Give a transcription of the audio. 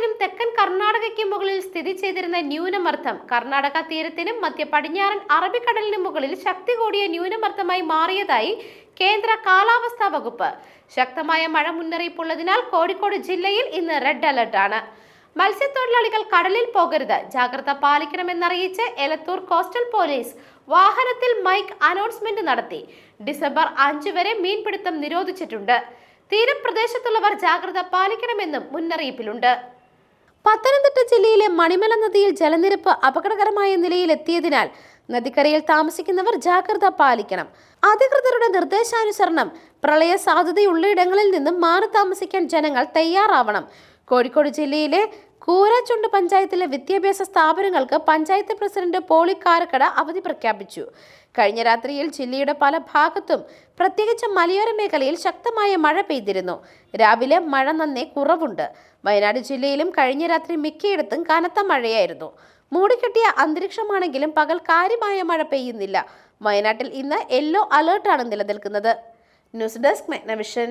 തമിഴ്നാടിനും തെക്കൻ കർണാടകയ്ക്കും മുകളിൽ സ്ഥിതി ചെയ്തിരുന്ന ന്യൂനമർദ്ദം. കർണാടക തീരത്തിനും മധ്യ പടിഞ്ഞാറൻ അറബിക്കടലിനും മുകളിൽ ശക്തി കൂടിയ ന്യൂനമർദ്ദമായി മാറിയതായി കേന്ദ്ര കാലാവസ്ഥാ വകുപ്പ്. ശക്തമായ മഴ മുന്നറിയിപ്പുള്ളതിനാൽ കോഴിക്കോട് ജില്ലയിൽ ഇന്ന് റെഡ് അലർട്ടാണ് മത്സ്യത്തൊഴിലാളികൾ കടലിൽ പോകരുത്. ജാഗ്രത പാലിക്കണമെന്നറിയിച്ച് എലത്തൂർ കോസ്റ്റൽ പോലീസ് വാഹനത്തിൽ മൈക്ക് അനൗൺസ്മെന്റ് നടത്തി. ഡിസംബർ അഞ്ച് വരെ മീൻപിടുത്തം നിരോധിച്ചിട്ടുണ്ട്. തീരപ്രദേശത്തുള്ളവർ ജാഗ്രത പാലിക്കണമെന്നും മുന്നറിയിപ്പിലുണ്ട്. പത്തനംതിട്ട ജില്ലയിലെ മണിമല നദിയിൽ ജലനിരപ്പ് അപകടകരമായ നിലയിൽ എത്തിയതിനാൽ നദിക്കരയിൽ താമസിക്കുന്നവർ ജാഗ്രത പാലിക്കണം. അധികൃതരുടെ നിർദ്ദേശാനുസരണം പ്രളയ സാധ്യതയുള്ളയിടങ്ങളിൽ നിന്നും മാറി താമസിക്കാൻ ജനങ്ങൾ തയ്യാറാവണം. കോഴിക്കോട് ജില്ലയിലെ കൂരാച്ചുണ്ട് പഞ്ചായത്തിലെ വിദ്യാഭ്യാസ സ്ഥാപനങ്ങൾക്ക് പഞ്ചായത്ത് പ്രസിഡന്റ് പോളി കാരക്കട അവധി പ്രഖ്യാപിച്ചു. കഴിഞ്ഞ രാത്രിയിൽ ജില്ലയുടെ പല ഭാഗത്തും പ്രത്യേകിച്ച് മലയോര മേഖലയിൽ ശക്തമായ മഴ പെയ്തിരുന്നു. രാവിലെ മഴ നന്നേ കുറവുണ്ട്. വയനാട് ജില്ലയിലും കഴിഞ്ഞ രാത്രി മിക്കയിടത്തും കനത്ത മഴയായിരുന്നു. മൂടിക്കെട്ടിയ അന്തരീക്ഷമാണെങ്കിലും പകൽ കാര്യമായ മഴ പെയ്യുന്നില്ല. വയനാട്ടിൽ ഇന്ന് യെല്ലോ അലേർട്ടാണ് നിലനിൽക്കുന്നത്. News desk മെഗ്നവിഷൻ.